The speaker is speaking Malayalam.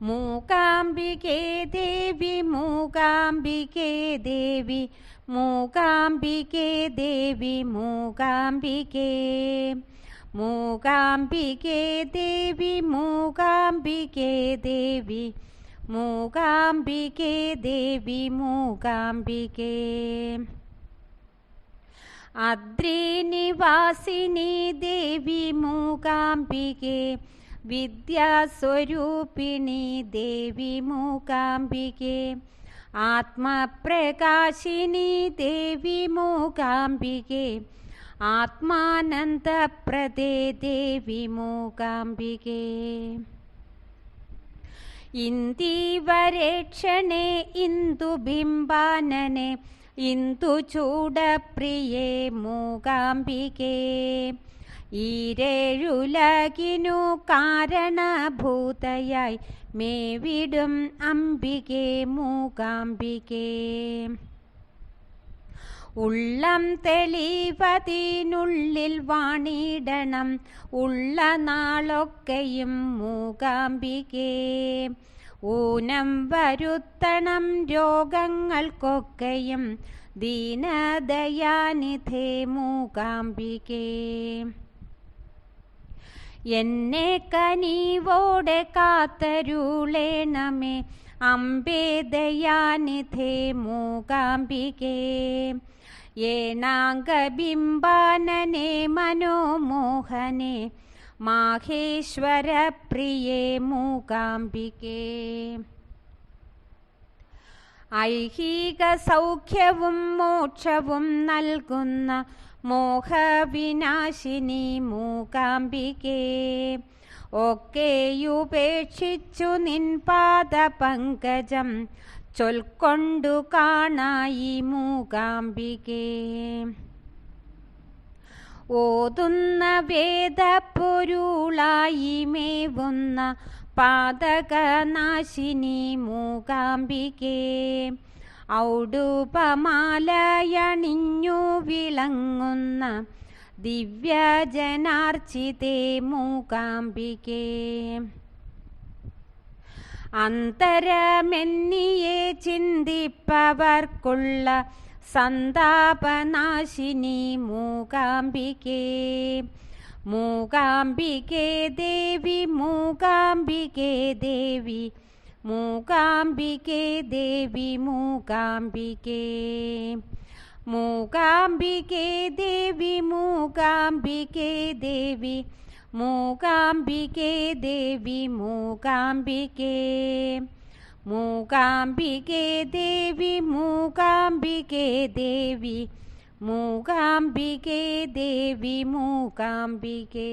മൂകാംബികേ ദേവി മൂകാംബികേ ദേവി മൂകാംബികേ ദേവി മൂകാംബികേ മൂകാംബികേ ദേവി മൂകാംബികേ ദേവി മൂകാംബികേ ദേവി മൂകാംബികേ അദ്രിനിവാസിനി ദേവി മൂകാംബികേ വിദ്യാസ്വരൂപിണി ദേവി മൂകാംബികെ. ആത്മപ്രകാശിനി ദേവി മൂകാംബികെ. ആത്മാനന്ദപ്രദേ ദേവി മൂകാംബികേ. ഇന്ദീവരേക്ഷണേ ഇന്ദുബിംബാനനെ ഇന്ദുചൂടപ്രിയേ മൂകാംബികേ. ഈരേഴുലകിനു കാരണഭൂതയായി മേവിടും അംബികേ മൂകാംബികേ. ഉള്ളം തെളിവതിനുള്ളിൽ വാണിടണം ഉള്ള നാളൊക്കെയും മൂകാംബികേ. ഊനം വരുത്തണം രോഗങ്ങൾക്കൊക്കെയും ദീനദയാനിധേ മൂകാംബികേ. എന്നെ കനീവോടെ കാത്തരുളേണമേ. അംബേ ദയാനിധേ മൂകാംബികേ. ഏണാംഗബിംബാനനെ മനോമോഹനെ. മാഹേശ്വരപ്രിയേ മൂകാംബികേ. ഐഹിക സൗഖ്യവും മോക്ഷവും നൽകുന്ന മോഹവിനാശിനി മൂകാംബികേ. ഒക്കെയുപേക്ഷിച്ചു നിൻ പാദപങ്കജം. ചൊൽക്കൊണ്ടു കാണായി മൂകാംബികേ. ഓതുന്ന വേദപ്പൊരുളായി മേവുന്ന പാതകനാശിനി മൂകാംബികേ. ഔഡുപമാലയണിഞ്ഞു വിളങ്ങുന്ന ദിവ്യജനാർച്ചിതേ മൂകാംബികേ. അന്തരമെന്നിയെ ചിന്തിപ്പവർക്കുള്ള സന്താപനാശിനി മൂകാംബികേ. മൂകാംബികേ ദേവി മൂകാംബികേ ദേവി മൂകാംബികേ ദേവി മൂകാംബികേ മൂകാംബികേ ദേവി മൂകാംബികേ ദേവി മൂകാംബികേ ദേവി മൂകാംബികേ മൂകാംബികേ ദേവി മൂകാംബികേ ദേവി മൂകാംബികേ ദേവി മൂകാംബികേ